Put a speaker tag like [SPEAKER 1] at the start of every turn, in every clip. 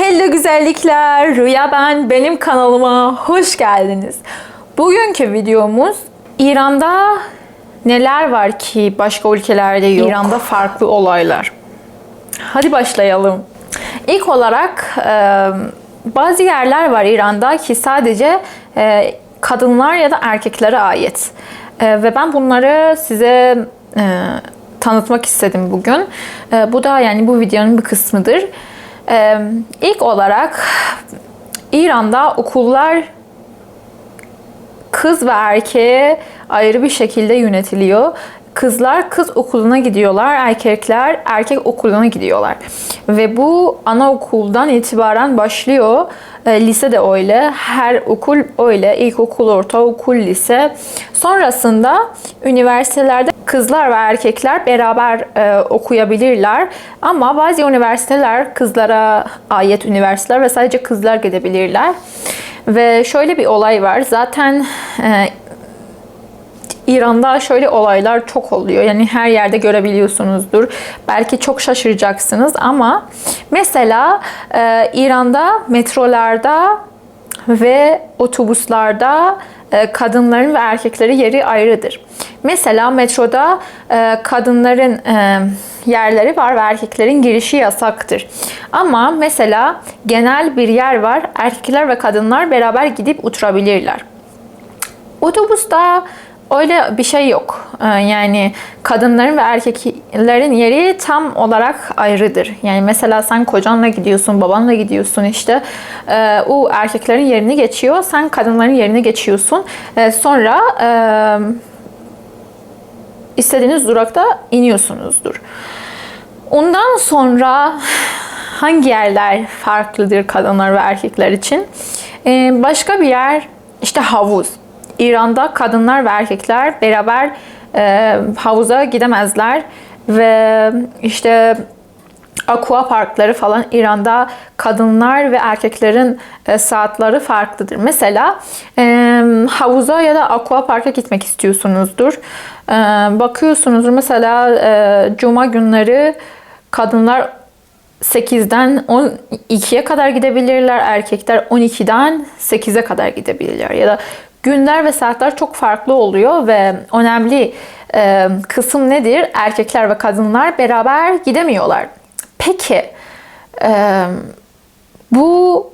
[SPEAKER 1] Hello güzellikler, Rüya ben, benim kanalıma hoş geldiniz. Bugünkü videomuz İran'da neler var ki başka ülkelerde yok?
[SPEAKER 2] İran'da farklı olaylar.
[SPEAKER 1] Hadi başlayalım. İlk olarak e, bazı yerler var İran'da ki sadece e, kadınlar ya da erkeklere ait. E, ve ben bunları size e, tanıtmak istedim bugün. E, bu da yani bu videonun bir kısmıdır. E, ilk olarak İran'da okullar kız ve erkeğe ayrı bir şekilde yönetiliyor. Kızlar kız okuluna gidiyorlar, erkekler erkek okuluna gidiyorlar. Ve bu anaokuldan itibaren başlıyor. E, lise de öyle, her okul öyle. İlkokul, ortaokul, lise. Sonrasında üniversitelerde kızlar ve erkekler beraber e, okuyabilirler. Ama bazı üniversiteler kızlara ait üniversiteler ve sadece kızlar gidebilirler. Ve şöyle bir olay var. Zaten e, İran'da şöyle olaylar çok oluyor. Yani her yerde görebiliyorsunuzdur. Belki çok şaşıracaksınız ama mesela e, İran'da metrolarda ve otobüslerde e, kadınların ve erkeklerin yeri ayrıdır. Mesela metroda e, kadınların e, yerleri var ve erkeklerin girişi yasaktır. Ama mesela genel bir yer var. Erkekler ve kadınlar beraber gidip oturabilirler. Otobüste öyle bir şey yok. Ee, Yani kadınların ve erkeklerin yeri tam olarak ayrıdır. Yani mesela sen kocanla gidiyorsun, babanla gidiyorsun işte. Ee, O erkeklerin yerini geçiyor, sen kadınların yerini geçiyorsun. Ee, Sonra e, istediğiniz durakta iniyorsunuzdur. Ondan sonra hangi yerler farklıdır kadınlar ve erkekler için? Başka bir yer işte havuz. İran'da kadınlar ve erkekler beraber e, havuza gidemezler ve işte aqua parkları falan İran'da kadınlar ve erkeklerin e, saatleri farklıdır. Mesela e, havuza ya da aqua parka gitmek istiyorsunuzdur. E, bakıyorsunuzdur mesela e, cuma günleri kadınlar 8'den 12'ye kadar gidebilirler. Erkekler 12'den 8'e kadar gidebilirler. Ya da günler ve saatler çok farklı oluyor ve önemli e, kısım nedir? Erkekler ve kadınlar beraber gidemiyorlar. Peki e, bu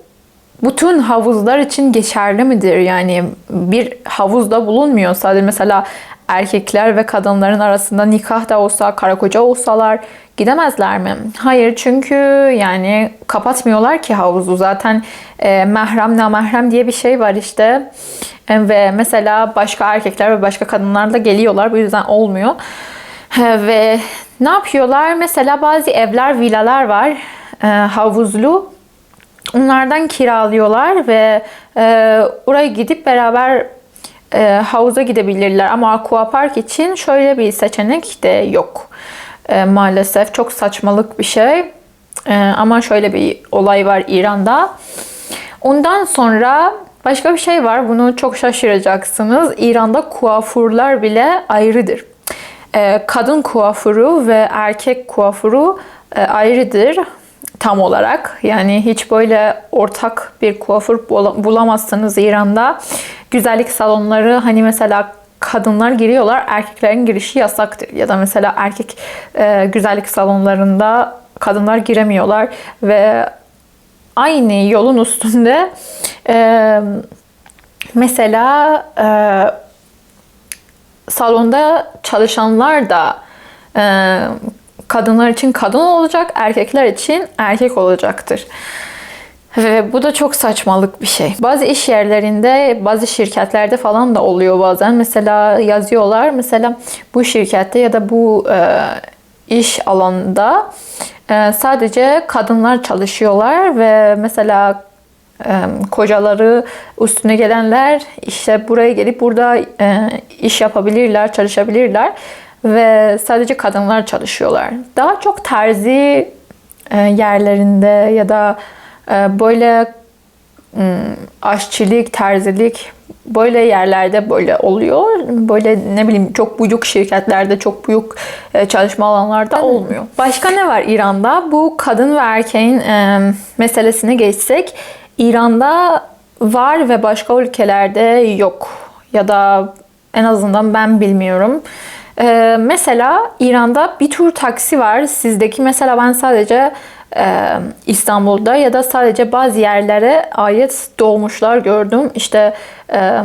[SPEAKER 1] bütün havuzlar için geçerli midir? Yani bir havuzda bulunmuyor. Sadece mesela erkekler ve kadınların arasında nikah da olsa, kara koca olsalar gidemezler mi? Hayır çünkü yani kapatmıyorlar ki havuzu. Zaten e, mehrem namahrem diye bir şey var işte. Ve mesela başka erkekler ve başka kadınlar da geliyorlar. Bu yüzden olmuyor. Ve ne yapıyorlar? Mesela bazı evler, villalar var. E, havuzlu. Onlardan kiralıyorlar ve e, oraya gidip beraber e, havuza gidebilirler. Ama aquapark için şöyle bir seçenek de yok. E, maalesef çok saçmalık bir şey. Ama şöyle bir olay var İran'da. Ondan sonra başka bir şey var. Bunu çok şaşıracaksınız. İran'da kuaförler bile ayrıdır. E, kadın kuaförü ve erkek kuaförü e, ayrıdır tam olarak. Yani hiç böyle ortak bir kuaför bulamazsınız İran'da. Güzellik salonları hani mesela kadınlar giriyorlar, erkeklerin girişi yasaktır. Ya da mesela erkek e, güzellik salonlarında kadınlar giremiyorlar ve aynı yolun üstünde e, mesela e, salonda çalışanlar da e, kadınlar için kadın olacak, erkekler için erkek olacaktır. Ve bu da çok saçmalık bir şey. Bazı iş yerlerinde, bazı şirketlerde falan da oluyor bazen. Mesela yazıyorlar. Mesela bu şirkette ya da bu e, iş alanında e, sadece kadınlar çalışıyorlar ve mesela kocaları üstüne gelenler işte buraya gelip burada e, iş yapabilirler, çalışabilirler ve sadece kadınlar çalışıyorlar. Daha çok terzi e, yerlerinde ya da e, böyle aşçılık, terzilik böyle yerlerde böyle oluyor. Böyle ne bileyim çok büyük şirketlerde, çok büyük e, çalışma alanlarda olmuyor. Başka ne var İran'da? Bu kadın ve erkeğin e, meselesine geçsek. İran'da var ve başka ülkelerde yok. Ya da en azından ben bilmiyorum. Ee, mesela İran'da bir tür taksi var. Sizdeki mesela ben sadece e, İstanbul'da ya da sadece bazı yerlere ait dolmuşlar gördüm. İşte e,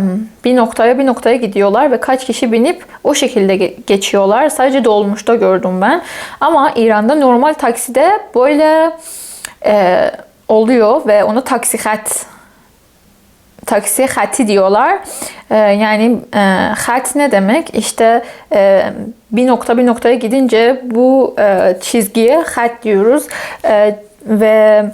[SPEAKER 1] bir noktaya bir noktaya gidiyorlar ve kaç kişi binip o şekilde ge- geçiyorlar. Sadece dolmuşta gördüm ben. Ama İran'da normal takside böyle e, oluyor ve onu taksi hat taksi hati diyorlar. Ee, yani e, hat ne demek? İşte e, bir nokta bir noktaya gidince bu e, çizgiye hat diyoruz. E, ve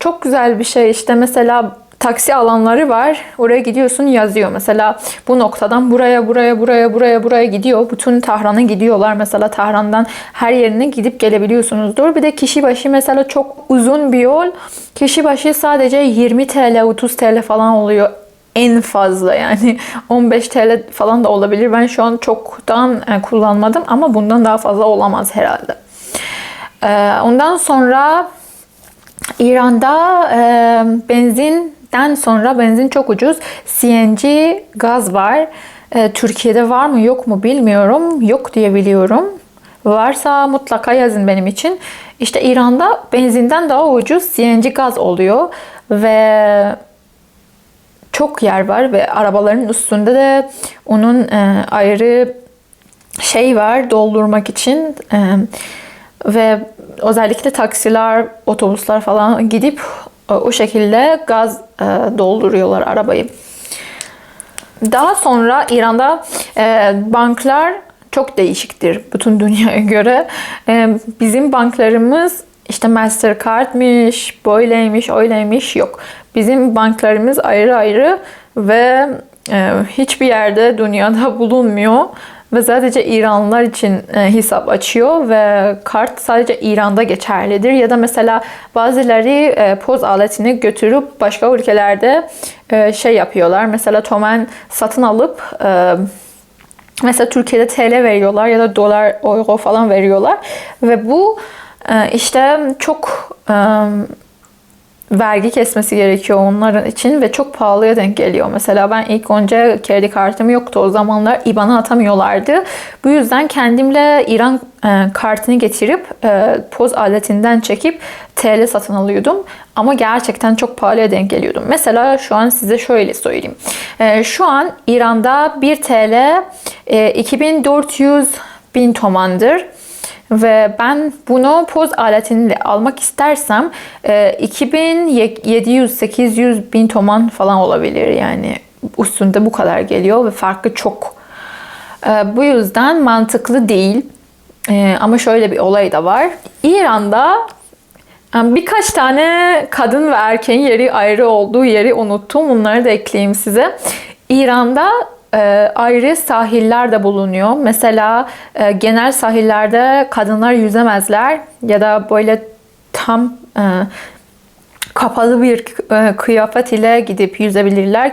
[SPEAKER 1] çok güzel bir şey işte mesela taksi alanları var. Oraya gidiyorsun yazıyor. Mesela bu noktadan buraya buraya buraya buraya buraya gidiyor. Bütün Tahran'a gidiyorlar. Mesela Tahran'dan her yerine gidip gelebiliyorsunuzdur. Bir de kişi başı mesela çok uzun bir yol. Kişi başı sadece 20 TL 30 TL falan oluyor en fazla yani 15 TL falan da olabilir. Ben şu an çoktan e, kullanmadım ama bundan daha fazla olamaz herhalde. E, Ondan sonra İran'da e, benzinden sonra benzin çok ucuz. CNG gaz var. E, Türkiye'de var mı yok mu bilmiyorum. Yok diye biliyorum. Varsa mutlaka yazın benim için. İşte İran'da benzinden daha ucuz CNG gaz oluyor ve çok yer var ve arabaların üstünde de onun e, ayrı şey var doldurmak için e, ve özellikle taksiler, otobüsler falan gidip o şekilde gaz e, dolduruyorlar arabayı. Daha sonra İran'da e, banklar çok değişiktir bütün dünyaya göre. E, bizim banklarımız işte Mastercard'miş, böyleymiş, öyleymiş yok. Bizim banklarımız ayrı ayrı ve hiçbir yerde dünyada bulunmuyor. Ve sadece İranlılar için e, hesap açıyor ve kart sadece İran'da geçerlidir. Ya da mesela bazıları e, poz aletini götürüp başka ülkelerde e, şey yapıyorlar. Mesela tomen satın alıp Mesela Türkiye'de TL veriyorlar ya da dolar, euro falan veriyorlar. Ve bu işte çok vergi kesmesi gerekiyor onların için ve çok pahalıya denk geliyor. Mesela ben ilk önce kredi kartım yoktu. O zamanlar IBAN'a atamıyorlardı. Bu yüzden kendimle İran e, kartını getirip e, poz aletinden çekip TL satın alıyordum. Ama gerçekten çok pahalıya denk geliyordum. Mesela şu an size şöyle söyleyeyim. E, şu an İran'da 1 TL e, 2400 bin tomandır. Ve ben bunu poz aletini almak istersem e, 2700-800 bin toman falan olabilir yani üstünde bu kadar geliyor ve farkı çok. E, bu yüzden mantıklı değil. E, ama şöyle bir olay da var. İran'da e, birkaç tane kadın ve erkeğin yeri ayrı olduğu yeri unuttum. Bunları da ekleyeyim size. İran'da e, ayrı sahiller de bulunuyor. Mesela e, genel sahillerde kadınlar yüzemezler ya da böyle tam e, kapalı bir e, kıyafet ile gidip yüzebilirler.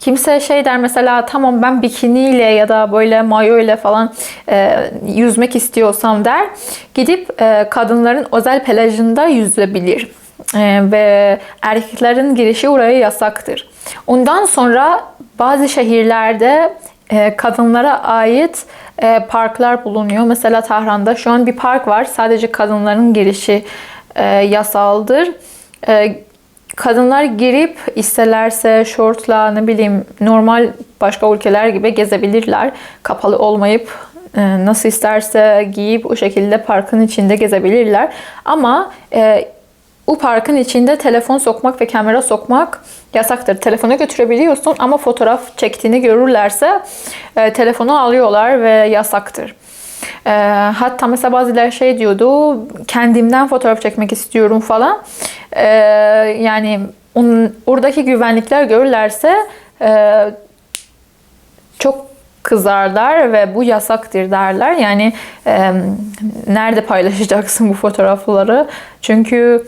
[SPEAKER 1] Kimse şey der mesela tamam ben bikiniyle ya da böyle mayo ile falan e, yüzmek istiyorsam der. Gidip e, kadınların özel plajında yüzebilir. E, ve erkeklerin girişi oraya yasaktır. Ondan sonra bazı şehirlerde e, kadınlara ait e, parklar bulunuyor. Mesela Tahran'da şu an bir park var. Sadece kadınların girişi e, yasaldır. Kadınlar girip isterlerse şortla ne bileyim normal başka ülkeler gibi gezebilirler. Kapalı olmayıp nasıl isterse giyip o şekilde parkın içinde gezebilirler. Ama bu parkın içinde telefon sokmak ve kamera sokmak yasaktır. Telefonu götürebiliyorsun ama fotoğraf çektiğini görürlerse e, telefonu alıyorlar ve yasaktır. E, hatta mesela bazıları şey diyordu, kendimden fotoğraf çekmek istiyorum falan. E, yani onun, oradaki güvenlikler görürlerse e, çok kızarlar ve bu yasaktır derler. Yani e, nerede paylaşacaksın bu fotoğrafları? Çünkü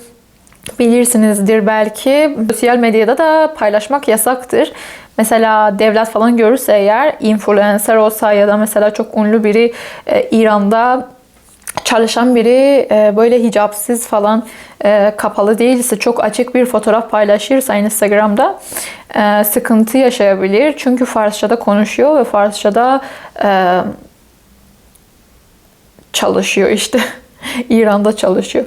[SPEAKER 1] bilirsinizdir belki. Sosyal medyada da paylaşmak yasaktır. Mesela devlet falan görürse eğer influencer olsa ya da mesela çok ünlü biri e, İran'da çalışan biri e, böyle hicapsız falan e, kapalı değilse çok açık bir fotoğraf paylaşırsa Instagram'da e, sıkıntı yaşayabilir. Çünkü Farsça'da konuşuyor ve Farsça'da e, çalışıyor işte. İran'da çalışıyor.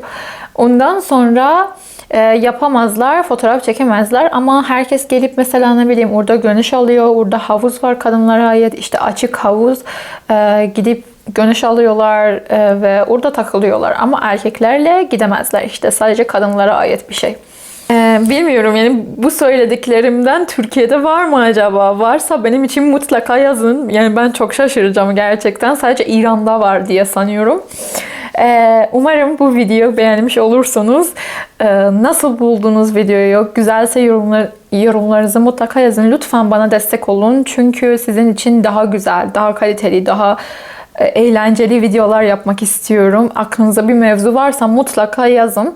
[SPEAKER 1] Ondan sonra e, yapamazlar, fotoğraf çekemezler ama herkes gelip mesela ne bileyim orada güneş alıyor, orada havuz var kadınlara ait işte açık havuz E, gidip güneş alıyorlar e, ve orada takılıyorlar ama erkeklerle gidemezler işte sadece kadınlara ait bir şey. E, bilmiyorum yani bu söylediklerimden Türkiye'de var mı acaba? Varsa benim için mutlaka yazın. Yani ben çok şaşıracağım gerçekten. Sadece İran'da var diye sanıyorum. Ee, umarım bu videoyu beğenmiş olursunuz. Ee, nasıl buldunuz videoyu? Güzelse yorumlar, yorumlarınızı mutlaka yazın. Lütfen bana destek olun. Çünkü sizin için daha güzel, daha kaliteli, daha e, eğlenceli videolar yapmak istiyorum. Aklınıza bir mevzu varsa mutlaka yazın.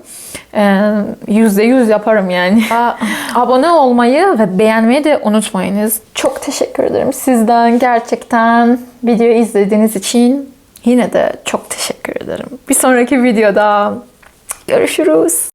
[SPEAKER 1] Ee, Yüzde yüz yaparım yani. Abone olmayı ve beğenmeyi de unutmayınız. Çok teşekkür ederim sizden gerçekten videoyu izlediğiniz için. Yine de çok teşekkür ederim. Bir sonraki videoda görüşürüz.